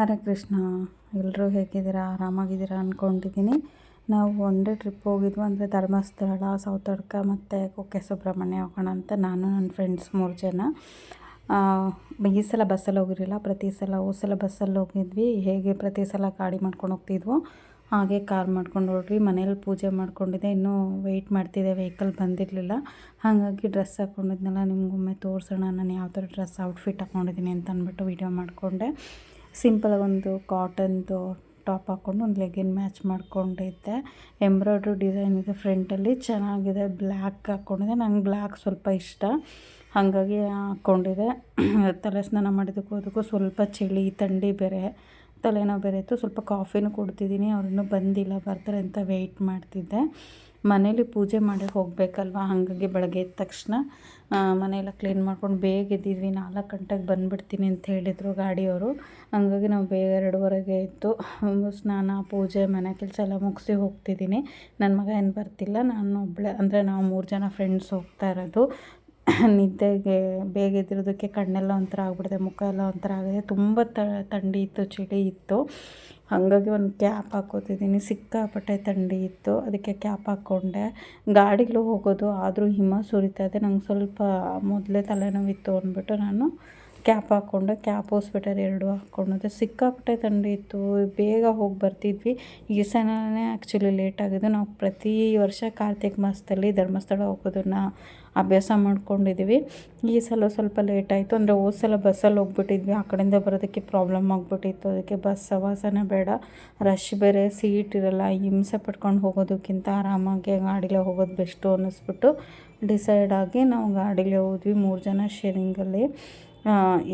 ಹರೇ ಕೃಷ್ಣ ಎಲ್ಲರೂ ಹೇಗಿದ್ದೀರಾ? ಆರಾಮಾಗಿದ್ದೀರಾ ಅಂದ್ಕೊಂಡಿದ್ದೀನಿ ನಾವು ಡೇ ಟ್ರಿಪ್ ಹೋಗಿದ್ವು ಅಂದರೆ ಧರ್ಮಸ್ಥಳ ಸೌತಡ್ಕ ಮತ್ತು ಕುಕ್ಕೆ ಸುಬ್ರಹ್ಮಣ್ಯ ಹೋಗೋಣ ಅಂತ ನಾನು, ನನ್ನ ಫ್ರೆಂಡ್ಸ್ ಮೂರು ಜನ. ಈ ಸಲ ಬಸ್ಸಲ್ಲಿ ಹೋಗಿರಲಿಲ್ಲ. ಪ್ರತಿ ಸಲ ಹೋದ ಸಲ ಬಸ್ಸಲ್ಲಿ ಹೋಗಿದ್ವಿ. ಹೇಗೆ ಪ್ರತಿ ಸಲ ಗಾಡಿ ಮಾಡ್ಕೊಂಡು ಹೋಗ್ತಿದ್ವು, ಹಾಗೆ ಕಾರ್ ಮಾಡ್ಕೊಂಡು ಹೋಗ್ರಿ ಮನೇಲಿ ಪೂಜೆ ಮಾಡ್ಕೊಂಡಿದ್ದೆ. ಇನ್ನೂ ವೆಯ್ಟ್ ಮಾಡ್ತಿದ್ದೆ. ವೆಹಿಕಲ್ ಬಂದಿರಲಿಲ್ಲ. ಹಾಗಾಗಿ ಡ್ರೆಸ್ ಹಾಕ್ಕೊಂಡಿದ್ನಲ್ಲ ನಿಮ್ಗೊಮ್ಮೆ ತೋರಿಸೋಣ. ನಾನು ಯಾವ ಥರ ಡ್ರೆಸ್ ಔಟ್ಫಿಟ್ ಹಾಕ್ಕೊಂಡಿದ್ದೀನಿ ಅಂತ ಅಂದ್ಬಿಟ್ಟು ವೀಡಿಯೋ ಮಾಡಿಕೊಂಡೆ. ಸಿಂಪಲಾಗಿ ಒಂದು ಕಾಟನ್ದು ಟಾಪ್ ಹಾಕ್ಕೊಂಡು ಒಂದು ಲೆಗಿನ್ ಮ್ಯಾಚ್ ಮಾಡ್ಕೊಂಡಿದ್ದೆ. ಎಂಬ್ರಾಯ್ಡ್ರಿ ಡಿಸೈನ್ ಇದೆ ಫ್ರಂಟಲ್ಲಿ, ಚೆನ್ನಾಗಿದೆ, ಬ್ಲ್ಯಾಕ್ ಹಾಕ್ಕೊಂಡಿದ್ದೆ. ನಂಗೆ ಬ್ಲ್ಯಾಕ್ ಸ್ವಲ್ಪ ಇಷ್ಟ. ಹಾಗಾಗಿ ಹಾಕ್ಕೊಂಡಿದ್ದೆ. ತಲೆ ಸ್ನಾನ ಮಾಡಿದ್ದಕ್ಕೂ ಸ್ವಲ್ಪ ಚಳಿ, ಥಂಡಿ ಬೇರೆ, ತಲೆನೋವು ಬೇರೆ ಇತ್ತು. ಸ್ವಲ್ಪ ಕಾಫಿನೂ ಕೊಡ್ತಿದ್ದೀನಿ, ಅವ್ರನ್ನೂ ಬಂದಿಲ್ಲ, ಬರ್ತಾರೆ ಅಂತ ವೆಯ್ಟ್ ಮಾಡ್ತಿದ್ದೆ. ಮನೇಲಿ ಪೂಜೆ ಮಾಡಿ ಹೋಗಬೇಕಲ್ವ? ಹಾಗಾಗಿ ಬೆಳಗ್ಗೆ ಎದ್ದ ತಕ್ಷಣ ಮನೆಯೆಲ್ಲ ಕ್ಲೀನ್ ಮಾಡ್ಕೊಂಡು ಬೇಗ ಎದ್ದಿದ್ವಿ. ನಾಲ್ಕು ಗಂಟೆಗೆ ಬಂದುಬಿಡ್ತೀನಿ ಅಂತ ಹೇಳಿದರು ಗಾಡಿಯವರು. ಹಂಗಾಗಿ ನಾವು ಬೇಗ ಎರಡುವರೆಗೆ ಇತ್ತು ಸ್ನಾನ, ಪೂಜೆ, ಮನೆ ಕೆಲಸ ಎಲ್ಲ ಮುಗಿಸಿ ಹೋಗ್ತಿದ್ದೀನಿ. ನನ್ನ ಮಗ ಏನು ಬರ್ತಿಲ್ಲ. ನಾನು ಒಬ್ಬಳೆ ಅಂದರೆ ನಾವು ಮೂರು ಜನ ಫ್ರೆಂಡ್ಸ್ ಹೋಗ್ತಾ ಇರೋದು. ನಿದ್ದೆಗೆ ಬೇಗ ಎದ್ದಿರೋದಕ್ಕೆ ಕಣ್ಣೆಲ್ಲ ಒಂಥರ ಆಗ್ಬಿಟ್ಟಿದೆ ಮುಖ ಎಲ್ಲ ಒಂಥರ ಆಗಿದೆ ತುಂಬ ಥಂಡಿ ಇತ್ತು, ಚಳಿ ಇತ್ತು. ಹಾಗಾಗಿ ಒಂದು ಕ್ಯಾಪ್ ಹಾಕೋತಿದ್ದೀನಿ. ಸಿಕ್ಕಾಪಟ್ಟೆ ಥಂಡಿ ಇತ್ತು. ಅದಕ್ಕೆ ಕ್ಯಾಪ್ ಹಾಕ್ಕೊಂಡೆ. ಗಾಡಿಗಳು ಹೋಗೋದು, ಆದರೂ ಹಿಮ ಸುರಿತಾ ಇದೆ. ನಂಗೆ ಸ್ವಲ್ಪ ಮೊದಲೇ ತಲೆನೋವಿತ್ತು ಅಂದ್ಬಿಟ್ಟು ನಾನು ಕ್ಯಾಪ್ ಹಾಕ್ಕೊಂಡು, ಕ್ಯಾಪು ಸ್ವೆಟರ್ ಎರಡು ಹಾಕ್ಕೊಂಡೆ. ಸಿಕ್ಕಾಪಟ್ಟೆ ಥಂಡಿ ಇತ್ತು. ಬೇಗ ಹೋಗಿ ಬರ್ತಿದ್ವಿ. ಈ ಸಲನೇ ಆ್ಯಕ್ಚುಲಿ ಲೇಟ್ ಆಗಿದ್ದು ನಾವು ಪ್ರತಿ ವರ್ಷ ಕಾರ್ತಿಕ್ ಮಾಸದಲ್ಲಿ ಧರ್ಮಸ್ಥಳ ಹೋಗೋದನ್ನು ಅಭ್ಯಾಸ ಮಾಡ್ಕೊಂಡಿದ್ದೀವಿ ಈ ಸಲ ಸ್ವಲ್ಪ ಲೇಟ್ ಆಯಿತು. ಅಂದರೆ ಹೋದ ಸಲ ಬಸ್ಸಲ್ಲಿ ಹೋಗ್ಬಿಟ್ಟಿದ್ವಿ. ಆ ಕಡೆಯಿಂದ ಬರೋದಕ್ಕೆ ಪ್ರಾಬ್ಲಮ್ ಆಗಿಬಿಟ್ಟಿತ್ತು. ಅದಕ್ಕೆ ಬಸ್ ಸವಾಸನೇ ಬೇಡ. ರಶ್ ಬೇರೆ ಸೀಟ್ ಇರಲ್ಲ. ಹಿಂಸೆ ಪಡ್ಕೊಂಡು ಹೋಗೋದಕ್ಕಿಂತ ಆರಾಮಾಗಿ ಗಾಡಿಲೇ ಹೋಗೋದು ಬೆಸ್ಟು ಅನ್ನಿಸ್ಬಿಟ್ಟು ಡಿಸೈಡ್ ಆಗಿ ನಾವು ಗಾಡಿಲೇ ಹೋದ್ವಿ ಮೂರು ಜನ ಶೇರಿಂಗಲ್ಲಿ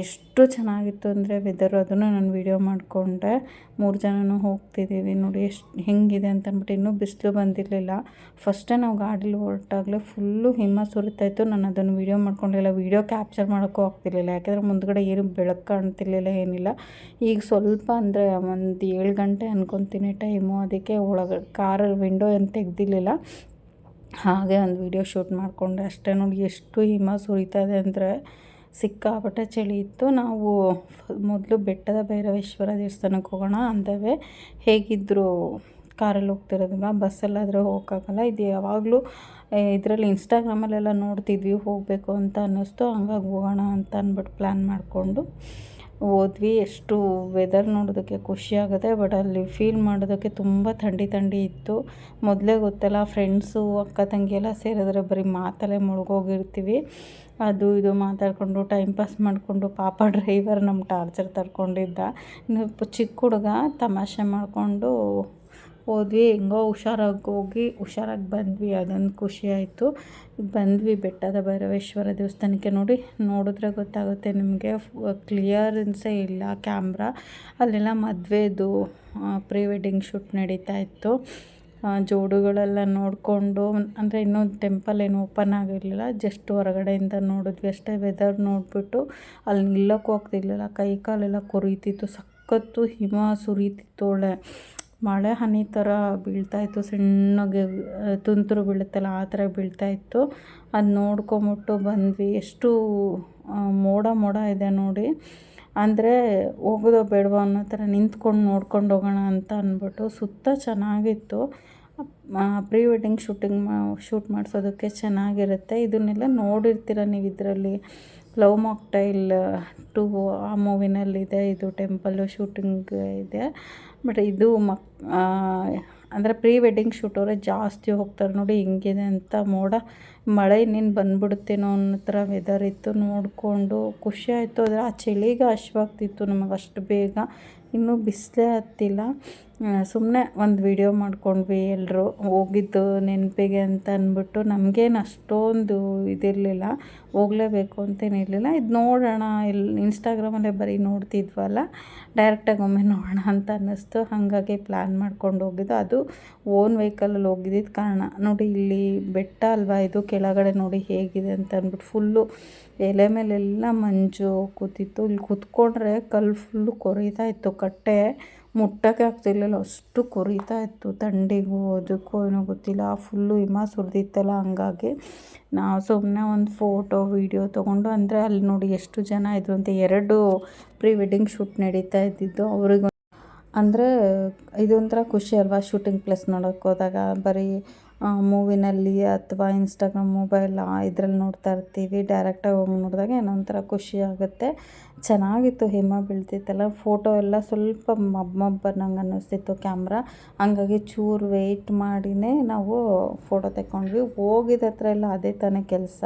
ಎಷ್ಟು ಚೆನ್ನಾಗಿತ್ತು ಅಂದರೆ ವೆದರ್ ಅದನ್ನು ನಾನು ವೀಡಿಯೋ ಮಾಡಿಕೊಂಡೆ. ಮೂರು ಜನನೂ ಹೋಗ್ತಿದ್ದೀವಿ ನೋಡಿ ಎಷ್ಟು ಹೆಂಗಿದೆ ಅಂತ ಅಂದ್ಬಿಟ್ಟು ಇನ್ನೂ ಬಿಸಿಲು ಬಂದಿರಲಿಲ್ಲ. ಫಸ್ಟೇ ನಾವು ಗಾಡೀಲಿ ಹೊರಟಾಗಲೇ ಫುಲ್ಲು ಹಿಮ ಸುರಿತಾಯಿತ್ತು ನಾನು ಅದನ್ನು ವೀಡಿಯೋ ಮಾಡ್ಕೊಂಡಿಲ್ಲ. ವೀಡಿಯೋ ಕ್ಯಾಪ್ಚರ್ ಮಾಡೋಕ್ಕೂ ಆಗ್ತಿರ್ಲಿಲ್ಲ. ಯಾಕೆಂದರೆ ಮುಂದ್ಗಡೆ ಏನು ಬೆಳಕು ಕಾಣ್ತಿರ್ಲಿಲ್ಲ, ಏನಿಲ್ಲ. ಈಗ ಸ್ವಲ್ಪ ಅಂದರೆ ಒಂದು ಏಳು ಗಂಟೆ ಅನ್ಕೊತೀನಿ ಟೈಮು ಅದಕ್ಕೆ ಒಳಗೆ ಕಾರ್ ವಿಂಡೋ ಏನು ತೆಗ್ದಿರಲಿಲ್ಲ. ಹಾಗೆ ಒಂದು ವೀಡಿಯೋ ಶೂಟ್ ಮಾಡಿಕೊಂಡೆ. ಅಷ್ಟೇ ನೋಡಿ ಎಷ್ಟು ಹಿಮ ಸುರಿತಾ ಇದೆ ಅಂದರೆ ಸಿಕ್ಕಾಪಟ್ಟೆ ಚಳಿ ಇತ್ತು. ನಾವು ಮೊದಲು ಬೆಟ್ಟದ ಭೈರವೇಶ್ವರ ದೇವಸ್ಥಾನಕ್ಕೆ ಹೋಗೋಣ ಅಂದವೆ ಹೇಗಿದ್ದರೂ ಕಾರಲ್ಲಿ ಹೋಗ್ತಿರೋದಿಲ್ಲ, ಬಸ್ಸಲ್ಲಾದರೆ ಹೋಗೋಕ್ಕಾಗಲ್ಲ. ಇದು ಯಾವಾಗಲೂ ಇದರಲ್ಲಿ ಇನ್ಸ್ಟಾಗ್ರಾಮಲ್ಲೆಲ್ಲ ನೋಡ್ತಿದ್ವಿ, ಹೋಗಬೇಕು ಅಂತ ಅನ್ನಿಸ್ತು. ಹಂಗಾಗಿ ಹೋಗೋಣ ಅಂತ ಅಂದ್ಬಿಟ್ಟು ಪ್ಲ್ಯಾನ್ ಮಾಡಿಕೊಂಡು ಹೋದ್ವಿ ಎಷ್ಟು ವೆದರ್ ನೋಡೋದಕ್ಕೆ ಖುಷಿಯಾಗುತ್ತೆ ಬಟ್ ಅಲ್ಲಿ ಫೀಲ್ ಮಾಡೋದಕ್ಕೆ ತುಂಬ ಥಂಡಿ ಥಂಡಿ ಇತ್ತು. ಮೊದಲೇ ಗೊತ್ತಲ್ಲ ಫ್ರೆಂಡ್ಸು ಅಕ್ಕ, ತಂಗಿ ಎಲ್ಲ ಸೇರಿದ್ರೆ ಬರೀ ಮಾತಲ್ಲೇ ಮುಳುಗೋಗಿರ್ತೀವಿ. ಅದು ಇದು ಮಾತಾಡಿಕೊಂಡು ಟೈಮ್ ಪಾಸ್ ಮಾಡಿಕೊಂಡು, ಪಾಪ ಡ್ರೈವರ್ ನಮ್ಮ ಟಾರ್ಚರ್ ತರ್ಕೊಂಡಿದ್ದ. ಇನ್ನು ಚಿಕ್ಕ ಹುಡುಗ ತಮಾಷೆ ಮಾಡಿಕೊಂಡು ಹೋದ್ವಿ, ಹೆಂಗೋ ಹುಷಾರಾಗಿ ಹೋಗಿ ಹುಷಾರಾಗಿ ಬಂದ್ವಿ. ಅದೊಂದು ಖುಷಿ ಆಯಿತು. ಬಂದ್ವಿ ಬೆಟ್ಟದ ಭೈರವೇಶ್ವರ ದೇವಸ್ಥಾನಕ್ಕೆ ನೋಡಿ. ನೋಡಿದ್ರೆ ಗೊತ್ತಾಗುತ್ತೆ ನಿಮಗೆ. ಕ್ಲಿಯರೆನ್ಸೇ ಇಲ್ಲ ಕ್ಯಾಮ್ರಾ. ಅಲ್ಲೆಲ್ಲ ಮದುವೆದು ಪ್ರೀ ವೆಡ್ಡಿಂಗ್ ಶೂಟ್ ನಡೀತಾ ಇತ್ತು. ಜೋಡುಗಳೆಲ್ಲ ನೋಡಿಕೊಂಡು, ಅಂದರೆ ಇನ್ನೂ ಟೆಂಪಲ್ ಏನು ಓಪನ್ ಆಗಿರಲಿಲ್ಲ. ಜಸ್ಟ್ ಹೊರಗಡೆಯಿಂದ ನೋಡಿದ್ವಿ ಅಷ್ಟೇ. ವೆದರ್ ನೋಡಿಬಿಟ್ಟು ಅಲ್ಲಿ ನಿಲ್ಲಕ್ಕೂ ಆಗ್ತಿರ್ಲಿಲ್ಲ. ಕೈ ಕಾಲೆಲ್ಲ ಕೊರೀತಿತ್ತು. ಸಖತ್ತು ಹಿಮ ಸುರಿತಿತ್ತು ಒಳ್ಳೆ. ಮಳೆ ಹನಿ ಥರ ಬೀಳ್ತಾಯಿತ್ತು ಸಣ್ಣಗೆ ತುಂತುರು ಬೀಳುತ್ತಲ್ಲ ಆ ಥರ ಬೀಳ್ತಾಯಿತ್ತು ಅದು ನೋಡ್ಕೊಂಬಿಟ್ಟು ಬಂದ್ವಿ. ಎಷ್ಟು ಮೋಡ ಮೋಡ ಇದೆ ನೋಡಿ. ಅಂದರೆ ಹೋಗೋದೋ ಬೇಡವೋ ಅನ್ನೋ ಥರ ನಿಂತ್ಕೊಂಡು ನೋಡ್ಕೊಂಡು ಹೋಗೋಣ ಅಂತ ಅಂದ್ಬಿಟ್ಟು ಸುತ್ತ ಚೆನ್ನಾಗಿತ್ತು. ಪ್ರೀ ವೆಡ್ಡಿಂಗ್ ಶೂಟಿಂಗ್ ಮಾ, ಶೂಟ್ ಮಾಡಿಸೋದಕ್ಕೆ ಚೆನ್ನಾಗಿರುತ್ತೆ. ಇದನ್ನೆಲ್ಲ ನೋಡಿರ್ತೀರ ನೀವು ಇದರಲ್ಲಿ? ಲವ್ ಮಾಕ್ಟೈಲ್ ಟು ಆ ಮೂವಿನಲ್ಲಿದೆ, ಇದು ಟೆಂಪಲ್ಲು ಶೂಟಿಂಗ್ ಇದೆ. ಬಟ್ ಇದು ಮಕ್ ಅಂದರೆ ಪ್ರೀ ವೆಡ್ಡಿಂಗ್ ಶೂಟವರೇ ಜಾಸ್ತಿ ಹೋಗ್ತಾರೆ ನೋಡಿ, ಹಿಂಗಿದೆ ಅಂತ ಮೋಡ. ಮಳೆ ಇನ್ನೇನು ಬಂದ್ಬಿಡುತ್ತೇನೋ ಅನ್ನೋ ಥರ ವೆದರ್ ಇತ್ತು ನೋಡಿಕೊಂಡು ಖುಷಿ ಆಯಿತು. ಆದರೆ ಆ ಚಳಿಗೆ ಹಶ್ವಾಗ್ತಿತ್ತು ನಮಗೆ ಅಷ್ಟು ಬೇಗ. ಇನ್ನೂ ಬಿಸಿಲೇ ಹತ್ತಿಲ್ಲ. ಸುಮ್ಮನೆ ಒಂದು ವಿಡಿಯೋ ಮಾಡ್ಕೊಂಡ್ವಿ ಎಲ್ಲರೂ ಹೋಗಿದ್ದು ನೆನಪಿಗೆ ಅಂತ ಅಂದ್ಬಿಟ್ಟು ನಮಗೇನು ಅಷ್ಟೊಂದು ಇದಿರಲಿಲ್ಲ. ಹೋಗಲೇಬೇಕು ಅಂತೇನಿರಲಿಲ್ಲ ಇದು ನೋಡೋಣ ಇಲ್ಲಿ ಇನ್ಸ್ಟಾಗ್ರಾಮಲ್ಲೇ ಬರೀ ನೋಡ್ತಿದ್ವಲ್ಲ ಡೈರೆಕ್ಟಾಗಿ ಒಮ್ಮೆ ನೋಡೋಣ ಅಂತ ಅನ್ನಿಸ್ತು. ಹಾಗಾಗಿ ಪ್ಲ್ಯಾನ್ ಮಾಡ್ಕೊಂಡು ಹೋಗಿದ್ದು. ಅದು ಓನ್ ವೆಹಿಕಲಲ್ಲಿ ಹೋಗಿದ್ದಿದ್ದು ಕಾರಣ. ನೋಡಿ ಇಲ್ಲಿ ಬೆಟ್ಟ ಅಲ್ವಾ? ಇದು ಕೆಳಗಡೆ ನೋಡಿ ಹೇಗಿದೆ ಅಂತ ಅಂದ್ಬಿಟ್ಟು ಫುಲ್ಲು ಎಲೆ ಮೇಲೆಲ್ಲ ಮಂಜು ಕೂತಿತ್ತು. ಇಲ್ಲಿ ಕೂತ್ಕೊಂಡ್ರೆ ಕಲ್ಲು ಫುಲ್ಲು ಕೊರೀತಾ ಇತ್ತು. ಕಟ್ಟೆ ಮುಟ್ಟೋಕ್ಕೆ ಆಗ್ತಿರ್ಲಿಲ್ಲ. ಅಷ್ಟು ಕೊರೀತಾ ಇತ್ತು. ಥಂಡಿಗೂ ಅದಕ್ಕೂ ಏನೋ ಗೊತ್ತಿಲ್ಲ. ಫುಲ್ಲು ಹಿಮ ಸುರಿದಿತ್ತಲ್ಲ ಹಂಗಾಗಿ. ನಾವು ಸುಮ್ಮನೆ ಒಂದು ಫೋಟೋ ವೀಡಿಯೋ ತೊಗೊಂಡು ಅಂದರೆ ಅಲ್ಲಿ ನೋಡಿ ಎಷ್ಟು ಜನ ಇದ್ರು ಅಂತ ಎರಡು ಪ್ರೀ ವೆಡ್ಡಿಂಗ್ ಶೂಟ್ ನಡೀತಾ ಇದ್ದಿದ್ದು. ಅವ್ರಿಗೂ ಅಂದರೆ ಇದೊಂಥರ ಖುಷಿ ಅಲ್ವಾ ಶೂಟಿಂಗ್ ಪ್ಲೇಸ್ ನೋಡೋಕ್ಕೋದಾಗ. ಬರೀ ಮೂವಿನಲ್ಲಿ ಅಥವಾ ಇನ್ಸ್ಟಾಗ್ರಾಮ್ ಮೊಬೈಲ್ ಇದ್ರಲ್ಲಿ ನೋಡ್ತಾ ಇರ್ತೀವಿ. ಡೈರೆಕ್ಟಾಗಿ ಹೋಗಿ ನೋಡಿದಾಗ ಏನೋ ಒಂಥರ ಖುಷಿ ಆಗುತ್ತೆ. ಚೆನ್ನಾಗಿತ್ತು, ಹಿಮ ಬೀಳ್ತಿತ್ತಲ್ಲ. ಫೋಟೋ ಎಲ್ಲ ಸ್ವಲ್ಪ ಮಬ್ಬ ನಂಗೆ ಅನ್ನಿಸ್ತಿತ್ತು ಕ್ಯಾಮ್ರಾ ಹಂಗಾಗಿ ಚೂರು ವೆಯ್ಟ್ ಮಾಡಿನೇ ನಾವು ಫೋಟೋ ತೆಕ್ಕೊಂಡ್ವಿ. ಹೋಗಿದ ಹತ್ರ ಎಲ್ಲ ಅದೇ ತಾನೇ ಕೆಲಸ.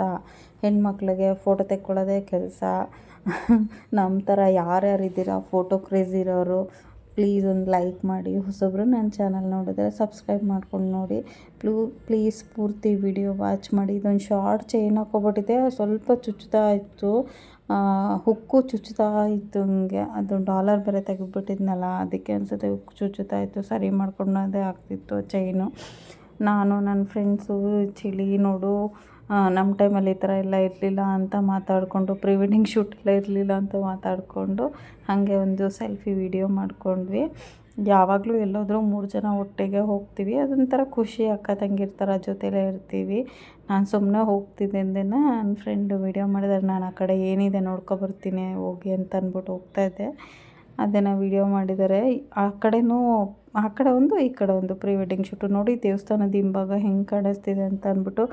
ಹೆಣ್ಮಕ್ಳಿಗೆ ಫೋಟೋ ತೆಕ್ಕೊಳ್ಳೋದೇ ಕೆಲಸ. ನಮ್ಮ ಥರ ಯಾರ್ಯಾರು ಇದ್ದೀರಾ ಫೋಟೋ ಕ್ರೇಜ್ ಇರೋರು. ಪ್ಲೀಸ್ ಒಂದು ಲೈಕ್ ಮಾಡಿ. ಹೊಸೊಬ್ಬರು ನನ್ನ ಚಾನಲ್ ನೋಡಿದ್ರೆ ಸಬ್ಸ್ಕ್ರೈಬ್ ಮಾಡ್ಕೊಂಡು ನೋಡಿ. ಪ್ಲೂ ಪ್ಲೀಸ್ ಪೂರ್ತಿ ವಿಡಿಯೋ ವಾಚ್ ಮಾಡಿ. ಇದೊಂದು ಶಾರ್ಟ್ ಚೈನ್ ಹಾಕೋಬಿಟ್ಟಿದೆ ಸ್ವಲ್ಪ ಚುಚ್ಚುತ್ತಾ ಇತ್ತು. ಹುಕ್ಕು ಚುಚ್ಚುತ್ತಾ ಇತ್ತು ಹಂಗೆ. ಅದು ಡಾಲರ್ ಬೇರೆ ತೆಗೆದ್ಬಿಟ್ಟಿದ್ನಲ್ಲ, ಅದಕ್ಕೆ ಅನಿಸುತ್ತೆ ಹುಕ್ಕು ಚುಚ್ಚುತ್ತಾ ಇತ್ತು. ಸರಿ ಮಾಡ್ಕೊಂಡೋದೇ ಆಗ್ತಿತ್ತು ಚೈನು ನಾನು ನನ್ನ ಫ್ರೆಂಡ್ಸು ಚಿಳಿ ನೋಡು ನಮ್ಮ ಟೈಮಲ್ಲಿ ಈ ಥರ ಎಲ್ಲ ಇರಲಿಲ್ಲ ಅಂತ ಮಾತಾಡಿಕೊಂಡು ಪ್ರೀ ವೆಡ್ಡಿಂಗ್ ಶೂಟ್ ಎಲ್ಲ ಇರಲಿಲ್ಲ ಅಂತ ಮಾತಾಡಿಕೊಂಡು ಹಾಗೆ ಒಂದು ಸೆಲ್ಫಿ ವಿಡಿಯೋ ಮಾಡಿಕೊಂಡ್ವಿ. ಯಾವಾಗಲೂ ಎಲ್ಲೋದ್ರೂ ಮೂರು ಜನ ಒಟ್ಟಿಗೆ ಹೋಗ್ತೀವಿ. ಅದೊಂಥರ ಖುಷಿ ಅಕ್ಕ ತಂಗಿರ್ತಾರೆ ಜೊತೆಲೇ ಇರ್ತೀವಿ. ನಾನು ಸುಮ್ಮನೆ ಹೋಗ್ತಿದ್ದೆ ನನ್ನ ಫ್ರೆಂಡು ವೀಡಿಯೋ ಮಾಡಿದರೆ, ನಾನು ಆ ಕಡೆ ಏನಿದೆ ನೋಡ್ಕೊಬರ್ತೀನಿ ಹೋಗಿ ಅಂತ ಅಂದ್ಬಿಟ್ಟು ಹೋಗ್ತಾಯಿದ್ದೆ ಅದನ್ನು ವಿಡಿಯೋ ಮಾಡಿದ್ದಾರೆ ಆ ಕಡೆನೂ ಆ ಕಡೆ ಒಂದು, ಈ ಕಡೆ ಒಂದು. ಪ್ರೀ ವೆಡ್ಡಿಂಗ್ ಶೂಟು ನೋಡಿ, ದೇವಸ್ಥಾನದ ಹಿಂಭಾಗ ಹೆಂಗೆ ಕಾಣಿಸ್ತಿದೆ ಅಂತ ಅಂದ್ಬಿಟ್ಟು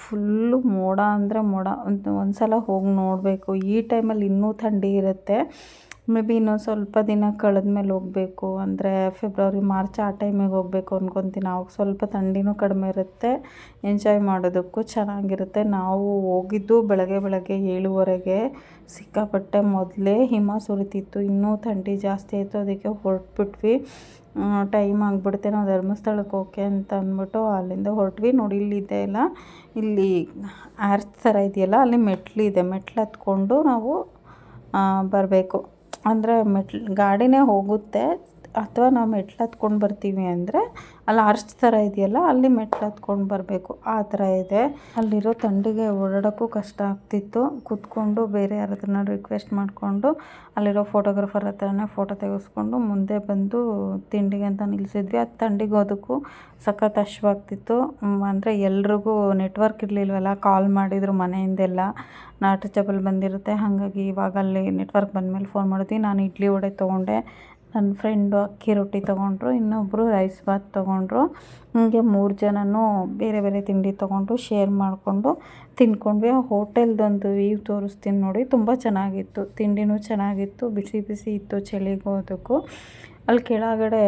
ಫುಲ್ಲು ಮೋಡ ಅಂದರೆ ಮೋಡ. ಒಂದು ಒಂದು ಸಲ ಹೋಗಿ ನೋಡಬೇಕು. ಈ ಟೈಮಲ್ಲಿ ಇನ್ನೂ ಥಂಡಿ ಇರುತ್ತೆ. ಮೇ ಬಿ ಇನ್ನೊಂದು ಸ್ವಲ್ಪ ದಿನ ಕಳೆದ್ಮೇಲೆ ಹೋಗಬೇಕು. ಅಂದರೆ ಫೆಬ್ರವರಿ, ಮಾರ್ಚ್ ಆ ಟೈಮಿಗೆ ಹೋಗಬೇಕು ಅಂದ್ಕೊತೀನಿ ಅವಾಗ ಸ್ವಲ್ಪ ಥಂಡಿನೂ ಕಡಿಮೆ ಇರುತ್ತೆ. ಎಂಜಾಯ್ ಮಾಡೋದಕ್ಕೂ ಚೆನ್ನಾಗಿರುತ್ತೆ. ನಾವು ಹೋಗಿದ್ದು ಬೆಳಗ್ಗೆ ಬೆಳಗ್ಗೆ ಏಳುವರೆಗೆ. ಸಿಕ್ಕಾಪಟ್ಟೆ ಮೊದಲೇ ಹಿಮ ಸುರಿತಿತ್ತು. ಇನ್ನೂ ಥಂಡಿ ಜಾಸ್ತಿ ಆಯಿತು. ಅದಕ್ಕೆ ಹೊರಟ್ಬಿಟ್ವಿ. ಟೈಮ್ ಆಗಿಬಿಡುತ್ತೆ. ನಾವು ಧರ್ಮಸ್ಥಳಕ್ಕೆ ಓಕೆ ಅಂತ ಅಂದ್ಬಿಟ್ಟು ಅಲ್ಲಿಂದ ಹೊರಟ್ವಿ. ನೋಡಿ ಇಲ್ಲಿದೆ ಇಲ್ಲ ಇಲ್ಲಿ ಆರ್ಚ್ ಥರ ಇದೆಯಲ್ಲ. ಅಲ್ಲಿ ಮೆಟ್ಲಿದೆ ಮೆಟ್ಲು ಹತ್ಕೊಂಡು ನಾವು ಬರಬೇಕು. ಅಂದರೆ ಮೆಟ್ಲು ಗಾಡಿನೇ ಹೋಗುತ್ತೆ. ಅಥವಾ ನಾವು ಮೆಟ್ಲು ಹತ್ಕೊಂಡು ಬರ್ತೀವಿ ಅಂದರೆ ಅಲ್ಲಿ ಅರ್ಚ್ ಥರ ಇದೆಯಲ್ಲ, ಅಲ್ಲಿ ಮೆಟ್ಲು ಹತ್ಕೊಂಡು ಬರಬೇಕು. ಆ ಥರ ಇದೆ. ಅಲ್ಲಿರೋ ತಂಡಿಗೆ ಓಡಾಡೋಕ್ಕೂ ಕಷ್ಟ ಆಗ್ತಿತ್ತು. ಕೂತ್ಕೊಂಡು ಬೇರೆ ಯಾರ ಹತ್ರನ ರಿಕ್ವೆಸ್ಟ್ ಮಾಡಿಕೊಂಡು ಅಲ್ಲಿರೋ ಫೋಟೋಗ್ರಾಫರ್ ಹತ್ರನೇ ಫೋಟೋ ತೆಗೆಸ್ಕೊಂಡು ಮುಂದೆ ಬಂದು ತಿಂಡಿಗೆ ಅಂತ ನಿಲ್ಲಿಸಿದ್ವಿ ಅದು ತಂಡಿಗೆ ಹೋದಕ್ಕೂ ಸಖತ್ ಅಶ್ವಾಗ್ತಿತ್ತು ಅಂದರೆ ಎಲ್ರಿಗೂ ನೆಟ್ವರ್ಕ್ ಇರಲಿಲ್ವಲ್ಲ ಕಾಲ್ ಮಾಡಿದ್ರು ಮನೆಯಿಂದೆಲ್ಲ. ನಾಟ್ ರೀಚಬಲ್ ಬಂದಿರುತ್ತೆ. ಹಾಗಾಗಿ ಇವಾಗ ಅಲ್ಲಿ ನೆಟ್ವರ್ಕ್ ಬಂದಮೇಲೆ ಫೋನ್ ಮಾಡಿದ್ವಿ. ನಾನು ಇಡ್ಲಿ ವಡೆ ತೊಗೊಂಡೆ. ನನ್ನ ಫ್ರೆಂಡು ಅಕ್ಕಿ ರೊಟ್ಟಿ ತೊಗೊಂಡ್ರು ಇನ್ನೊಬ್ಬರು ರೈಸ್ ಬಾತ್ ತೊಗೊಂಡ್ರು. ಹೀಗೆ ಮೂರು ಜನನೂ ಬೇರೆ ಬೇರೆ ತಿಂಡಿ ತೊಗೊಂಡು ಶೇರ್ ಮಾಡಿಕೊಂಡು ತಿನ್ಕೊಂಡ್ವಿ. ಆ ಹೋಟೆಲ್ದೊಂದು ವೀವ್ ತೋರಿಸ್ತೀನಿ ನೋಡಿ, ತುಂಬ ಚೆನ್ನಾಗಿತ್ತು. ತಿಂಡಿನೂ ಚೆನ್ನಾಗಿತ್ತು, ಬಿಸಿ ಬಿಸಿ ಇತ್ತು ಚಳಿಗೋದಕ್ಕೂ ಅಲ್ಲಿ ಕೆಳಗಡೆ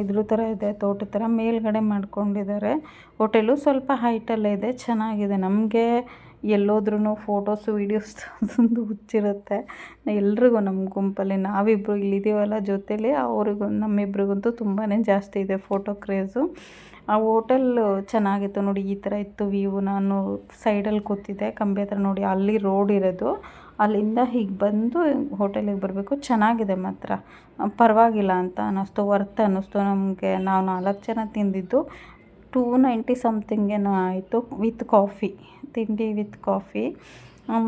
ಇದ್ರ ಥರ ಇದೆ, ತೋಟದ ಥರ ಮೇಲ್ಗಡೆ ಮಾಡ್ಕೊಂಡಿದ್ದಾರೆ. ಹೋಟೆಲು ಸ್ವಲ್ಪ ಹೈಟಲ್ಲೇ ಇದೆ, ಚೆನ್ನಾಗಿದೆ. ನಮಗೆ ಎಲ್ಲೋದ್ರೂ ಫೋಟೋಸು ವೀಡಿಯೋಸ್ ಒಂದು ಹುಚ್ಚಿರುತ್ತೆ. ಎಲ್ರಿಗೂ ನಮ್ಮ ಗುಂಪಲ್ಲಿ ನಾವಿಬ್ಬರು ಇಲ್ಲಿದ್ದೀವಲ್ಲ ಜೊತೇಲಿ, ಅವ್ರಿಗೂ, ನಮ್ಮಿಬ್ರಿಗಂತೂ ತುಂಬಾ ಜಾಸ್ತಿ ಇದೆ ಫೋಟೋ ಕ್ರೇಜು ಆ ಹೋಟೆಲ್ ಚೆನ್ನಾಗಿತ್ತು ನೋಡಿ, ಈ ಥರ ಇತ್ತು ವ್ಯೂ ನಾನು ಸೈಡಲ್ಲಿ ಕೂತಿದ್ದೆ, ಕಂಬಿ ಹತ್ರ ನೋಡಿ, ಅಲ್ಲಿ ರೋಡ್ ಇರೋದು. ಅಲ್ಲಿಂದ ಹೀಗೆ ಬಂದು ಹೋಟೆಲಿಗೆ ಬರಬೇಕು. ಚೆನ್ನಾಗಿದೆ ಮಾತ್ರ. ಪರವಾಗಿಲ್ಲ ಅಂತ ಅನ್ನಿಸ್ತು ವರ್ತ್ ಅನ್ನಿಸ್ತು ನಮಗೆ. ನಾವು ನಾಲ್ಕು ಜನ ತಿಂದಿದ್ದು. ಟೂ ನೈಂಟಿ ಸಮಥಿಂಗ್ ಏನೋ ಆಯಿತು ವಿತ್ ಕಾಫಿ ತಿಂಡಿ ವಿತ್ ಕಾಫಿ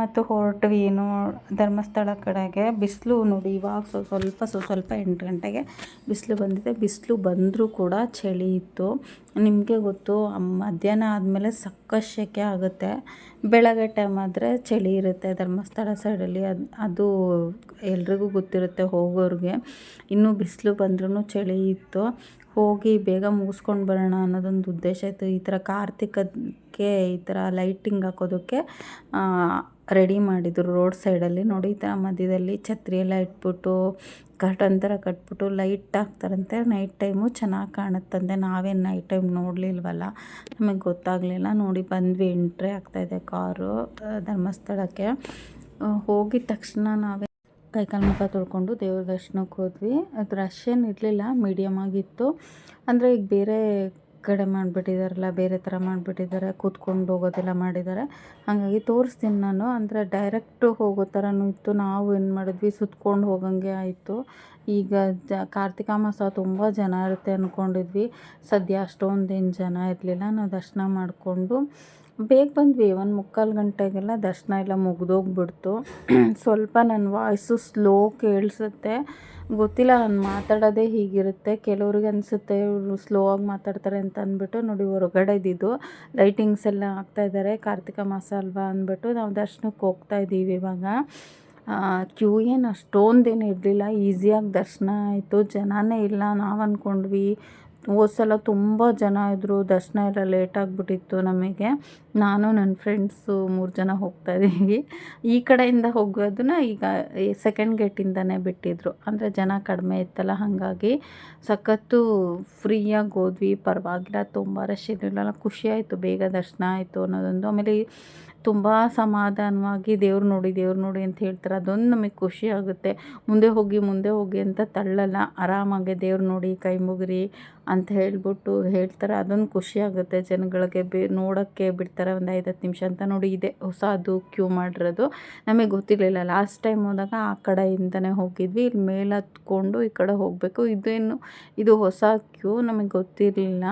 ಮತ್ತು ಹೊರಟ್ವಿ ಏನು ಧರ್ಮಸ್ಥಳ ಕಡೆಗೆ ಬಿಸಿಲು ನೋಡಿ ಇವಾಗ ಸ್ವಲ್ಪ ಸ್ವಲ್ಪ ಎಂಟು ಗಂಟೆಗೆ ಬಿಸಿಲು ಬಂದಿದೆ. ಬಿಸಿಲು ಬಂದರೂ ಕೂಡ ಚಳಿ ಇತ್ತು. ನಿಮಗೆ ಗೊತ್ತು ಮಧ್ಯಾಹ್ನ ಆದಮೇಲೆ ಸಕ್ಕ ಸೆಕೆ ಆಗುತ್ತೆ. ಬೆಳಗ್ಗೆ ಟೈಮ್ ಆದರೆ ಚಳಿ ಇರುತ್ತೆ ಧರ್ಮಸ್ಥಳ ಸೈಡಲ್ಲಿ ಅದು ಅದು ಎಲ್ರಿಗೂ ಗೊತ್ತಿರುತ್ತೆ ಹೋಗೋರಿಗೆ. ಇನ್ನೂ ಬಿಸಿಲು ಬಂದ್ರೂ ಚಳಿ ಇತ್ತು. ಹೋಗಿ ಬೇಗ ಮುಗಿಸ್ಕೊಂಡು ಬರೋಣ ಅನ್ನೋದೊಂದು ಉದ್ದೇಶ ಇತ್ತು. ಈ ಥರ ಕಾರ್ತಿಕಕ್ಕೆ ಈ ಥರ ಲೈಟಿಂಗ್ ಹಾಕೋದಕ್ಕೆ ರೆಡಿ ಮಾಡಿದರು ರೋಡ್ ಸೈಡಲ್ಲಿ. ನೋಡಿ, ಈ ಥರ ಮಧ್ಯದಲ್ಲಿ ಛತ್ರಿ ಎಲ್ಲ ಇಟ್ಬಿಟ್ಟು ಕರ್ಟನ್ ಥರ ಕಟ್ಬಿಟ್ಟು ಲೈಟ್ ಹಾಕ್ತಾರಂತೆ. ನೈಟ್ ಟೈಮು ಚೆನ್ನಾಗಿ ಕಾಣುತ್ತಂತೆ. ನಾವೇನು ನೈಟ್ ಟೈಮ್ ನೋಡಲಿಲ್ವಲ್ಲ? ನಮಗೆ ಗೊತ್ತಾಗಲಿಲ್ಲ. ನೋಡಿ, ಬಂದ್ವಿ ಎಂಟ್ರಿ ಆಗ್ತಾಯಿದೆ ಕಾರು ಧರ್ಮಸ್ಥಳಕ್ಕೆ. ಹೋಗಿದ ತಕ್ಷಣ ನಾವೇ ಕೈಕಾಲು ಮುಖ ತೊಳ್ಕೊಂಡು ದೇವ್ರ ದರ್ಶನಕ್ಕೆ ಹೋದ್ವಿ. ಅದು ರಶ್ ಏನು ಇರಲಿಲ್ಲ ಮೀಡಿಯಮ್ ಆಗಿತ್ತು. ಅಂದರೆ ಈಗ ಬೇರೆ ಕಡೆ ಮಾಡಿಬಿಟ್ಟಿದಾರಲ್ಲ, ಬೇರೆ ಥರ ಮಾಡಿಬಿಟ್ಟಿದ್ದಾರೆ ಕೂತ್ಕೊಂಡು ಹೋಗೋದೆಲ್ಲ ಮಾಡಿದ್ದಾರೆ ಹಾಗಾಗಿ ತೋರಿಸ್ತೀನಿ ನಾನು. ಅಂದರೆ ಡೈರೆಕ್ಟು ಹೋಗೋ ಥರನೂ ಇತ್ತು. ನಾವು ಏನು ಮಾಡಿದ್ವಿ, ಸುತ್ಕೊಂಡು ಹೋಗಂಗೆ ಆಯಿತು. ಈಗ ಜ, ಕಾರ್ತಿಕ ಮಾಸ ತುಂಬ ಜನ ಇರುತ್ತೆ ಅಂದ್ಕೊಂಡಿದ್ವಿ ಸದ್ಯ ಅಷ್ಟೊಂದೇನು ಜನ ಇರಲಿಲ್ಲ. ನಾವು ದರ್ಶನ ಮಾಡಿಕೊಂಡು ಬೇಗ ಬಂದ್ವಿ ಒಂದು ಮುಕ್ಕಾಲು ಗಂಟೆಗೆಲ್ಲ ದರ್ಶನ ಎಲ್ಲ ಮುಗ್ದೋಗ್ಬಿಡ್ತು. ಸ್ವಲ್ಪ ನನ್ನ ವಾಯ್ಸು ಸ್ಲೋ ಕೇಳಿಸುತ್ತೆ. ಗೊತ್ತಿಲ್ಲ ನಾನು ಮಾತಾಡೋದೇ ಹೀಗಿರುತ್ತೆ. ಕೆಲವ್ರಿಗೆ ಅನಿಸುತ್ತೆ ಇವರು ಸ್ಲೋ ಆಗಿ ಮಾತಾಡ್ತಾರೆ ಅಂತ ಅಂದ್ಬಿಟ್ಟು ನೋಡಿ ಹೊರಗಡೆ ಇದ್ದಿದ್ದು. ಲೈಟಿಂಗ್ಸ್ ಎಲ್ಲ ಹಾಕ್ತಾಯಿದ್ದಾರೆ ಕಾರ್ತಿಕ ಮಾಸ ಅಲ್ವಾ ಅಂದ್ಬಿಟ್ಟು ನಾವು ದರ್ಶನಕ್ಕೆ ಹೋಗ್ತಾ ಇದ್ದೀವಿ ಇವಾಗ. ಕ್ಯೂ ಏನು ಅಷ್ಟೊಂದೇನು ಇರಲಿಲ್ಲ ಈಸಿಯಾಗಿ ದರ್ಶನ ಆಯಿತು. ಜನನೇ ಇಲ್ಲ ನಾವು ಅಂದ್ಕೊಂಡ್ವಿ ಹೋದ ಸಲ ತುಂಬ ಜನ ಇದ್ದರು ದರ್ಶನ ಎಲ್ಲ ಲೇಟ್ ಆಗಿಬಿಟ್ಟಿತ್ತು ನಮಗೆ. ನಾನು ನನ್ನ ಫ್ರೆಂಡ್ಸು ಮೂರು ಜನ ಹೋಗ್ತಾ ಇದ್ದೀವಿ. ಈ ಕಡೆಯಿಂದ ಹೋಗೋದನ್ನ ಈಗ ಸೆಕೆಂಡ್ ಗೇಟಿಂದನೇ ಬಿಟ್ಟಿದ್ರು. ಅಂದರೆ ಜನ ಕಡಿಮೆ ಇತ್ತಲ್ಲ, ಹಾಗಾಗಿ ಸಖತ್ತು ಫ್ರೀಯಾಗಿ ಹೋದ್ವಿ. ಪರವಾಗಿಲ್ಲ, ತುಂಬ ರಶ್ ಇರಲಿಲ್ಲ. ಖುಷಿ ಆಯಿತು, ಬೇಗ ದರ್ಶನ ಆಯಿತು ಅನ್ನೋದೊಂದು. ಆಮೇಲೆ ತುಂಬ ಸಮಾಧಾನವಾಗಿ ದೇವ್ರು ನೋಡಿ ದೇವ್ರು ನೋಡಿ ಅಂತ ಹೇಳ್ತಾರೆ. ಅದೊಂದು ನಮಗೆ ಖುಷಿ ಆಗುತ್ತೆ. ಮುಂದೆ ಹೋಗಿ ಮುಂದೆ ಹೋಗಿ ಅಂತ ತಳ್ಳಲ್ಲ. ಆರಾಮಾಗೆ ದೇವ್ರು ನೋಡಿ, ಕೈ ಮುಗಿರಿ ಅಂತ ಹೇಳ್ಬಿಟ್ಟು ಹೇಳ್ತಾರೆ. ಅದೊಂದು ಖುಷಿ ಆಗುತ್ತೆ. ಜನಗಳಿಗೆ ಬಿ, ನೋಡೋಕ್ಕೆ ಬಿಡ್ತಾರೆ. ಒಂದು ಐದು ಹತ್ತು ನಿಮಿಷ ಅಂತ ನೋಡಿ ಇದೆ. ಹೊಸ ಅದು ಕ್ಯೂ ಮಾಡಿರೋದು. ನಮಗೆ ಗೊತ್ತಿರಲಿಲ್ಲ. ಲಾಸ್ಟ್ ಟೈಮ್ ಹೋದಾಗ ಆ ಕಡೆಯಿಂದನೇ ಹೋಗಿದ್ವಿ. ಇಲ್ಲಿ ಮೇಲೆ ಹತ್ಕೊಂಡು ಈ ಕಡೆ ಹೋಗಬೇಕು. ಇದೇನು, ಇದು ಹೊಸ ಕ್ಯೂ ನಮಗೆ ಗೊತ್ತಿರಲಿಲ್ಲ.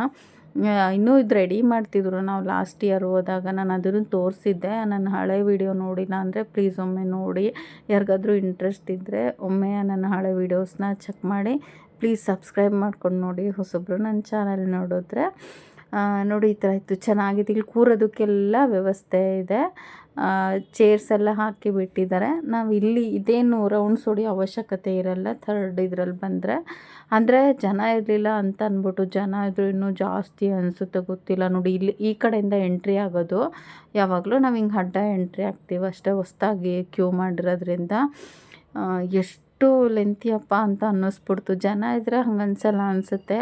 ಇನ್ನೂ ಇದು ರೆಡಿ ಮಾಡ್ತಿದ್ರು. ನಾವು ಲಾಸ್ಟ್ ಇಯರ್ ಹೋದಾಗ ನಾನು ಅದನ್ನು ತೋರಿಸಿದ್ದೆ. ನನ್ನ ಹಳೆ ವಿಡಿಯೋ ನೋಡಿಲ್ಲ ಅಂದರೆ ಪ್ಲೀಸ್ ಒಮ್ಮೆ ನೋಡಿ. ಯಾರಿಗಾದರೂ ಇಂಟ್ರೆಸ್ಟ್ ಇದ್ದರೆ ಒಮ್ಮೆ ನನ್ನ ಹಳೆ ವೀಡಿಯೋಸ್ನ ಚೆಕ್ ಮಾಡಿ. ಪ್ಲೀಸ್ ಸಬ್ಸ್ಕ್ರೈಬ್ ಮಾಡ್ಕೊಂಡು ನೋಡಿ ಹೊಸೊಬ್ಬರು ನನ್ನ ಚಾನಲ್ ನೋಡಿದ್ರೆ. ನೋಡಿ ಈ ಥರ ಇತ್ತು ಚೆನ್ನಾಗಿದೆ. ಇಲ್ಲಿ ಕೂರೋದಕ್ಕೆಲ್ಲ ವ್ಯವಸ್ಥೆ ಇದೆ. ಚೇರ್ಸ್ ಎಲ್ಲ ಹಾಕಿ ಬಿಟ್ಟಿದ್ದಾರೆ. ನಾವು ಇಲ್ಲಿ ಇದೇನು ರೌಂಡ್ಸ್ ಹೊಡಿಯೋ ಅವಶ್ಯಕತೆ ಇರಲ್ಲ ಥರ್ಡ್ ಇದ್ರಲ್ಲಿ ಬಂದರೆ. ಅಂದರೆ ಜನ ಇರಲಿಲ್ಲ ಅಂತ ಅಂದ್ಬಿಟ್ಟು ಜನ ಇದ್ರು ಇನ್ನೂ ಜಾಸ್ತಿ ಅನಿಸುತ್ತೆ, ಗೊತ್ತಿಲ್ಲ. ನೋಡಿ, ಇಲ್ಲಿ ಈ ಕಡೆಯಿಂದ ಎಂಟ್ರಿ ಆಗೋದು. ಯಾವಾಗಲೂ ನಾವು ಹಿಂಗೆ ಅಡ್ಡ ಎಂಟ್ರಿ ಆಗ್ತೀವಿ ಅಷ್ಟೇ ಹೊಸ್ದಾಗಿ ಕ್ಯೂ ಮಾಡಿರೋದ್ರಿಂದ ಎಷ್ಟು ಲೆಂತಿಯಪ್ಪ ಅಂತ ಅನ್ನಿಸ್ಬಿಡ್ತು. ಜನ ಇದ್ದರೆ ಹಂಗೆ ಅನ್ಸಲ್ಲ ಅನಿಸುತ್ತೆ.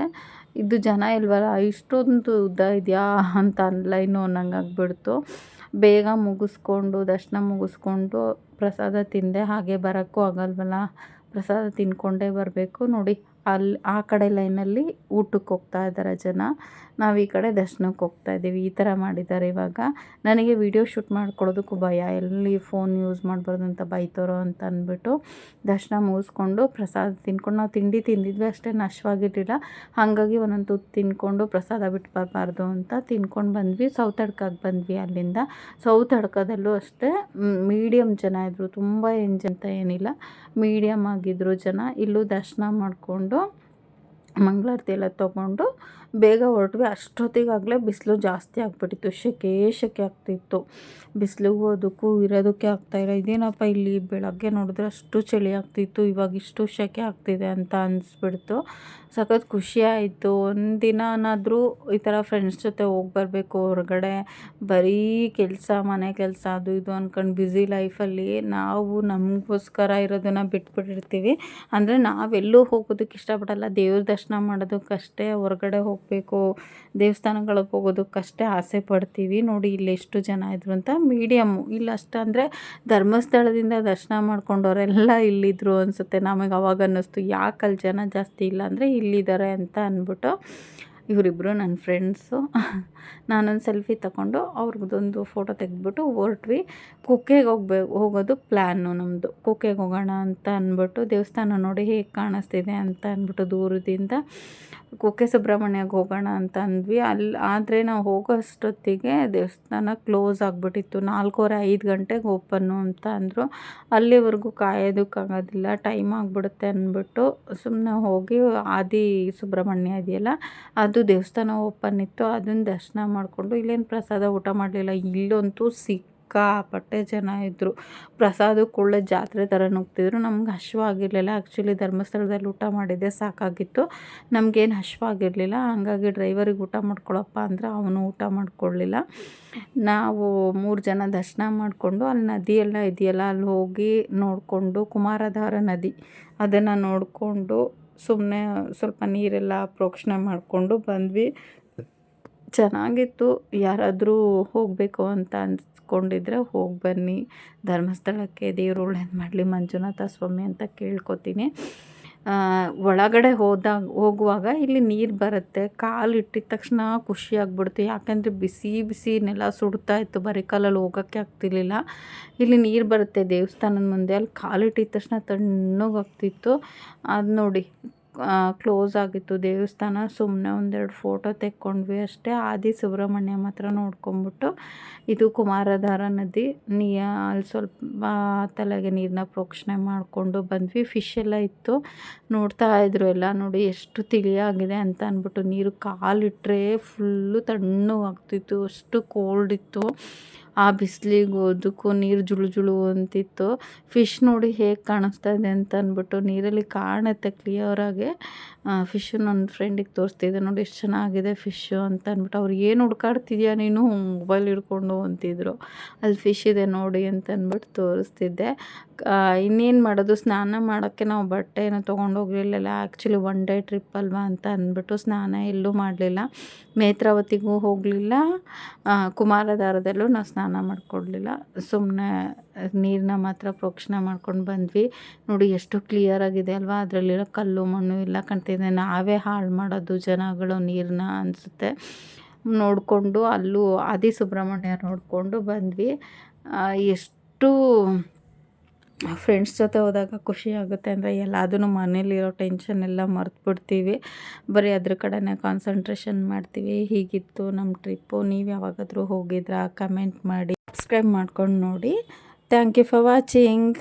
ಇದು ಜನ ಇಲ್ವಲ್ಲ, ಇಷ್ಟೊಂದು ಉದ್ದ ಇದೆಯಾ ಅಂತ ಲೈನು ಅನ್ನಂಗೆ ಆಗ್ಬಿಡ್ತು. ಬೇಗ ಮುಗಿಸ್ಕೊಂಡು, ದರ್ಶನ ಮುಗಿಸ್ಕೊಂಡು ಪ್ರಸಾದ ತಿಂದೆ. ಹಾಗೆ ಬರೋಕ್ಕೂ ಆಗಲ್ವಲ್ಲ? ಪ್ರಸಾದ ತಿಂದ್ಕೊಂಡೇ ಬರಬೇಕು. ನೋಡಿ ಅಲ್ಲಿ ಆ ಕಡೆ ಲೈನಲ್ಲಿ ಊಟಕ್ಕೆ ಹೋಗ್ತಾ ಇದ್ದಾರೆ ಜನ. ನಾವು ಈ ಕಡೆ ದರ್ಶನಕ್ಕೆ ಹೋಗ್ತಾ ಇದ್ದೀವಿ ಈ ಥರ ಮಾಡಿದ್ದಾರೆ ಇವಾಗ. ನನಗೆ ವಿಡಿಯೋ ಶೂಟ್ ಮಾಡ್ಕೊಳ್ಳೋದಕ್ಕೂ ಭಯ. ಎಲ್ಲಿ ಫೋನ್ ಯೂಸ್ ಮಾಡಬಾರ್ದು ಅಂತ ಬೈತಾರೋ ಅಂತ ಅಂದ್ಬಿಟ್ಟು ದರ್ಶನ ಮುಗಿಸ್ಕೊಂಡು ಪ್ರಸಾದ ತಿನ್ಕೊಂಡು, ನಾವು ತಿಂಡಿ ತಿಂದಿದ್ವಿ ಅಷ್ಟೇ, ನಶವಾಗಿರಲಿಲ್ಲ. ಹಾಗಾಗಿ ಒಂದೊಂದು ತುತ್ತು ತಿನ್ಕೊಂಡು ಪ್ರಸಾದ ಬಿಟ್ಟು ಬರಬಾರ್ದು ಅಂತ ತಿನ್ಕೊಂಡು ಬಂದ್ವಿ. ಸೌತ್ ಅಡ್ಕಾಗಿ ಬಂದ್ವಿ ಅಲ್ಲಿಂದ. ಸೌತ್ ಅಡ್ಕದಲ್ಲೂ ಅಷ್ಟೇ ಮೀಡಿಯಮ್ ಜನ ಇದ್ದರು ತುಂಬ ಏನು ಅಂತ ಏನಿಲ್ಲ. ಮೀಡಿಯಮ್ ಆಗಿದ್ದರು ಜನ. ಇಲ್ಲೂ ದರ್ಶನ ಮಾಡಿಕೊಂಡು, ಮಂಗಳಾರತಿ ಎಲ್ಲ ತೊಗೊಂಡು ಬೇಗ ಹೊರಟ್ವಿ. ಅಷ್ಟೊತ್ತಿಗಾಗಲೇ ಬಿಸಿಲು ಜಾಸ್ತಿ ಆಗಿಬಿಟ್ಟಿತ್ತು. ಶೆಕೆ ಶೆಕೆ ಆಗ್ತಿತ್ತು. ಬಿಸಿಲಿಗೂ ಅದಕ್ಕೂ ಇರೋದಕ್ಕೆ ಆಗ್ತಾಯಿಲ್ಲ ಇದೇನಪ್ಪ ಇಲ್ಲಿ ಬೆಳಗ್ಗೆ ನೋಡಿದ್ರೆ ಅಷ್ಟು ಚಳಿ ಆಗ್ತಿತ್ತು. ಇವಾಗ ಇಷ್ಟು ಶೆಕೆ ಆಗ್ತಿದೆ ಅಂತ ಅನಿಸ್ಬಿಡ್ತು. ಸಖತ್ ಖುಷಿ ಆಯಿತು ಒಂದಿನಾನಾದರೂ ಈ ಥರ ಫ್ರೆಂಡ್ಸ್ ಜೊತೆ ಹೋಗಿ ಬರಬೇಕು. ಹೊರಗಡೆ ಬರೀ ಕೆಲಸ, ಮನೆ ಕೆಲಸ, ಅದು ಇದು ಅಂದ್ಕೊಂಡು ಬ್ಯುಸಿ ಲೈಫಲ್ಲಿ ನಾವು ನಮಗೋಸ್ಕರ ಇರೋದನ್ನು ಬಿಟ್ಬಿಟ್ಟಿರ್ತೀವಿ. ಅಂದರೆ ನಾವೆಲ್ಲೂ ಹೋಗೋದಕ್ಕೆ ಇಷ್ಟಪಡಲ್ಲ. ದೇವ್ರ ದರ್ಶನ ಮಾಡೋದಕ್ಕಷ್ಟೇ ಹೊರಗಡೆ ಹೋಗಬೇಕು, ದೇವಸ್ಥಾನಗಳಿಗೆ ಹೋಗೋದಕ್ಕಷ್ಟೇ ಆಸೆ ಪಡ್ತೀವಿ. ನೋಡಿ ಇಲ್ಲಿ ಎಷ್ಟು ಜನ ಇದ್ರು ಅಂತ ಮೀಡಿಯಮ್ಮು ಇಲ್ಲ ಅಷ್ಟಂದರೆ ಧರ್ಮಸ್ಥಳದಿಂದ ದರ್ಶನ ಮಾಡ್ಕೊಂಡವರೆಲ್ಲ ಇಲ್ಲಿದ್ರು ಅನಿಸುತ್ತೆ ನಮಗೆ ಅವಾಗ ಅನ್ನಿಸ್ತು. ಯಾಕೆ ಅಲ್ಲಿ ಜನ ಜಾಸ್ತಿ ಇಲ್ಲ ಅಂದರೆ ಇಲ್ಲಿದ್ದಾರೆ ಅಂತ ಅಂದ್ಬಿಟ್ಟು ಇವರಿಬ್ಬರು ನನ್ನ ಫ್ರೆಂಡ್ಸು ನಾನೊಂದು ಸೆಲ್ಫಿ ತಗೊಂಡು ಅವ್ರದ್ದೊಂದು ಫೋಟೋ ತೆಗೆದ್ಬಿಟ್ಟು ಹೊರಟ್ವಿ. ಕುಕ್ಕೆಗೆ ಹೋಗ್ಬೇಕು ಹೋಗೋದು ಪ್ಲ್ಯಾನು ನಮ್ಮದು ಕುಕ್ಕೆಗೆ ಹೋಗೋಣ ಅಂತ ಅಂದ್ಬಿಟ್ಟು ದೇವಸ್ಥಾನ ನೋಡಿ ಹೇಗೆ ಕಾಣಿಸ್ತಿದೆ ಅಂತ ಅಂದ್ಬಿಟ್ಟು ದೂರದಿಂದ ಕುಕ್ಕೆ ಸುಬ್ರಹ್ಮಣ್ಯಕ್ಕೆ ಹೋಗೋಣ ಅಂತ ಅಂದ್ವಿ. ಅಲ್ಲಿ ಆದರೆ ನಾವು ಹೋಗೋ ಅಷ್ಟೊತ್ತಿಗೆ ದೇವಸ್ಥಾನ ಕ್ಲೋಸ್ ಆಗಿಬಿಟ್ಟಿತ್ತು. ನಾಲ್ಕೂವರೆ, ಐದು ಗಂಟೆಗೆ ಓಪನ್ನು ಅಂತ ಅಂದರು. ಅಲ್ಲಿವರೆಗೂ ಕಾಯೋದಕ್ಕಾಗೋದಿಲ್ಲ ಟೈಮ್ ಆಗಿಬಿಡುತ್ತೆ ಅಂದ್ಬಿಟ್ಟು ಸುಮ್ಮನೆ ಹೋಗಿ ಆದಿ ಸುಬ್ರಹ್ಮಣ್ಯ ಇದೆಯಲ್ಲ, ಅದು ದೇವಸ್ಥಾನ ಓಪನ್ ಇತ್ತು. ಅದನ್ನು ದರ್ಶನ ಮಾಡಿಕೊಂಡು ಇಲ್ಲೇನು ಪ್ರಸಾದ ಊಟ ಮಾಡಲಿಲ್ಲ. ಇಲ್ಲಂತೂ ಸಿಕ್ಕ ಸಿಕ್ಕಾಪಟ್ಟೆ ಜನ ಇದ್ದರು ಕೂಡ ಜಾತ್ರೆ ಥರ ನುಗ್ತಿದ್ರು. ನಮ್ಗೆ ಹಶ್ವಾಗಿರಲಿಲ್ಲ. ಆ್ಯಕ್ಚುಲಿ ಧರ್ಮಸ್ಥಳದಲ್ಲಿ ಊಟ ಮಾಡಿದ್ದೆ, ಸಾಕಾಗಿತ್ತು. ನಮಗೇನು ಹಶ್ವಾಗಿರಲಿಲ್ಲ. ಹಾಗಾಗಿ ಡ್ರೈವರಿಗೆ ಊಟ ಮಾಡ್ಕೊಳಪ್ಪ ಅಂದ್ರೆ ಅವನು ಊಟ ಮಾಡ್ಕೊಳ್ಳಿಲ್ಲ ನಾವು ಮೂರು ಜನ ದರ್ಶನ ಮಾಡಿಕೊಂಡು ಅಲ್ಲಿ ನದಿ ಇದೆಯಲ್ಲ ಅಲ್ಲಿ ಹೋಗಿ ನೋಡಿಕೊಂಡು ಕುಮಾರಧಾರ ನದಿ, ಅದನ್ನು ನೋಡಿಕೊಂಡು ಸುಮ್ಮನೆ ಸ್ವಲ್ಪ ನೀರೆಲ್ಲ ಪ್ರೋಕ್ಷಣೆ ಮಾಡಿಕೊಂಡು ಬಂದ್ವಿ. ಚೆನ್ನಾಗಿತ್ತು. ಯಾರಾದರೂ ಹೋಗಬೇಕು ಅಂತ ಅನ್ಸ್ಕೊಂಡಿದ್ರೆ ಹೋಗಿ ಬನ್ನಿ. ಧರ್ಮಸ್ಥಳಕ್ಕೆ ದೇವರು ಒಳ್ಳೇದು ಮಾಡಲಿ, ಮಂಜುನಾಥ ಸ್ವಾಮಿ ಅಂತ ಕೇಳ್ಕೊತೀನಿ. ಒಳಗಡೆ ಹೋದಾಗ, ಹೋಗುವಾಗ ಇಲ್ಲಿ ನೀರು ಬರುತ್ತೆ. ಕಾಲು ಇಟ್ಟಿದ ತಕ್ಷಣ ಖುಷಿ ಯಾಕೆಂದರೆ ಯಾಕಂದರೆ ಬಿಸಿ ಬಿಸಿ ನೆಲ ಸುಡ್ತಾ ಇತ್ತು. ಬರೀ ಕಾಲಲ್ಲಿ ಹೋಗೋಕ್ಕೆ ಆಗ್ತಿರ್ಲಿಲ್ಲ. ಇಲ್ಲಿ ನೀರು ಬರುತ್ತೆ ದೇವಸ್ಥಾನದ ಮುಂದೆ. ಅಲ್ಲಿ ಕಾಲು ಇಟ್ಟಿದ ತಕ್ಷಣ ತಣ್ಣಗಾಗ್ತಿತ್ತು. ಅದು ನೋಡಿ ಕ್ಲೋಸ್ ಆಗಿತ್ತು ದೇವಸ್ಥಾನ. ಸುಮ್ಮನೆ ಒಂದೆರಡು ಫೋಟೋ ತೆಕ್ಕೊಂಡ್ವಿ ಅಷ್ಟೇ. ಆದಿ ಸುಬ್ರಹ್ಮಣ್ಯ ಮಾತ್ರ ನೋಡ್ಕೊಂಬಿಟ್ಟು ಇದು ಕುಮಾರಧಾರ ನದಿ. ನೀ ಅಲ್ಲಿ ಸ್ವಲ್ಪ ತಲೆಗೆ ನೀರನ್ನ ಪ್ರೋಕ್ಷಣೆ ಮಾಡಿಕೊಂಡು ಬಂದ್ವಿ. ಫಿಶ್ ಎಲ್ಲ ಇತ್ತು. ನೋಡ್ತಾ ಇದ್ರು ಎಲ್ಲ, ನೋಡಿ ಎಷ್ಟು ತಿಳಿಯಾಗಿದೆ ಅಂತ ಅಂದ್ಬಿಟ್ಟು ನೀರು ಕಾಲಿಟ್ಟರೆ ಫುಲ್ಲು ತಣ್ಣಗಾಗ್ತಿತ್ತು. ಅಷ್ಟು ಕೋಲ್ಡ್ ಇತ್ತು. ಆ ಬಿಸಿಲಿಗೂ ಅದಕ್ಕೂ ನೀರು ಜುಳು ಜುಳು ಅಂತಿತ್ತು. ಫಿಶ್ ನೋಡಿ ಹೇಗೆ ಕಾಣಿಸ್ತಾ ಇದೆ ಅಂತ ಅಂದ್ಬಿಟ್ಟು ನೀರಲ್ಲಿ ಕಾಣುತ್ತೆ ಕ್ಲಿಯರಾಗಿ ಫಿಶ್ ನನ್ನ ಫ್ರೆಂಡಿಗೆ ತೋರಿಸ್ತಿದ್ದೆ, ನೋಡಿ ಎಷ್ಟು ಚೆನ್ನಾಗಿದೆ ಫಿಶ್ಶು ಅಂತ ಅಂದ್ಬಿಟ್ಟು ಅವ್ರು, ಏನು ಹುಡ್ಕಾಡ್ತಿದ್ಯಾ ನೀನು? ಮೊಬೈಲ್ ಹಿಡ್ಕೊಂಡು ಅಂತಿದ್ರು. ಅಲ್ಲಿ ಫಿಶ್ ಇದೆ ನೋಡಿ ಅಂತ ಅಂದ್ಬಿಟ್ಟು ತೋರಿಸ್ತಿದ್ದೆ. ಇನ್ನೇನು ಮಾಡೋದು? ಸ್ನಾನ ಮಾಡೋಕ್ಕೆ ನಾವು ಬಟ್ಟೆ ಏನೂ ತೊಗೊಂಡೋಗಿರಲಿಲ್ಲ ಆ್ಯಕ್ಚುಲಿ ಒನ್ ಡೇ ಟ್ರಿಪ್ ಅಲ್ವಾ ಅಂತ ಅಂದ್ಬಿಟ್ಟು ಸ್ನಾನ ಎಲ್ಲೂ ಮಾಡಲಿಲ್ಲ. ನೇತ್ರಾವತಿಗೂ ಹೋಗಲಿಲ್ಲ. ಕುಮಾರಧಾರದಲ್ಲೂ ನಾವು ಸ್ನಾನ ಮಾಡಿಕೊಡ್ಲಿಲ್ಲ. ಸುಮ್ಮನೆ ನೀರನ್ನ ಮಾತ್ರ ಪ್ರೋಕ್ಷಣೆ ಮಾಡ್ಕೊಂಡು ಬಂದ್ವಿ. ನೋಡಿ ಎಷ್ಟು ಕ್ಲಿಯರ್ ಆಗಿದೆ ಅಲ್ವಾ? ಅದರಲ್ಲಿರೋ ಕಲ್ಲು, ಮಣ್ಣು ಎಲ್ಲ ಕಾಣ್ತಿದೆ ನಾವೇ ಹಾಳು ಮಾಡೋದು ಜನಗಳು ನೀರನ್ನ ಅನಿಸುತ್ತೆ. ನೋಡಿಕೊಂಡು ಅಲ್ಲೂ ಆದಿ ಸುಬ್ರಹ್ಮಣ್ಯ ನೋಡಿಕೊಂಡು ಬಂದ್ವಿ. ಎಷ್ಟು ಫ್ರೆಂಡ್ಸ್ ಜೊತೆ ಹೋದಾಗ ಖುಷಿ ಆಗುತ್ತೆ ಅಂದರೆ ಎಲ್ಲದೂ ಮನೇಲಿರೋ ಟೆನ್ಷನ್ ಎಲ್ಲ ಮರ್ತು ಬಿಡ್ತೀವಿ ಬರೀ ಅದ್ರ ಕಡೆನೇ ಕಾನ್ಸಂಟ್ರೇಷನ್ ಮಾಡ್ತೀವಿ. ಹೀಗಿತ್ತು ನಮ್ಮ ಟ್ರಿಪ್ಪು ನೀವು ಯಾವಾಗಾದರೂ ಹೋಗಿದ್ರಾ? ಕಮೆಂಟ್ ಮಾಡಿ. ಸಬ್ಸ್ಕ್ರೈಬ್ ಮಾಡ್ಕೊಂಡು ನೋಡಿ. Thank you for watching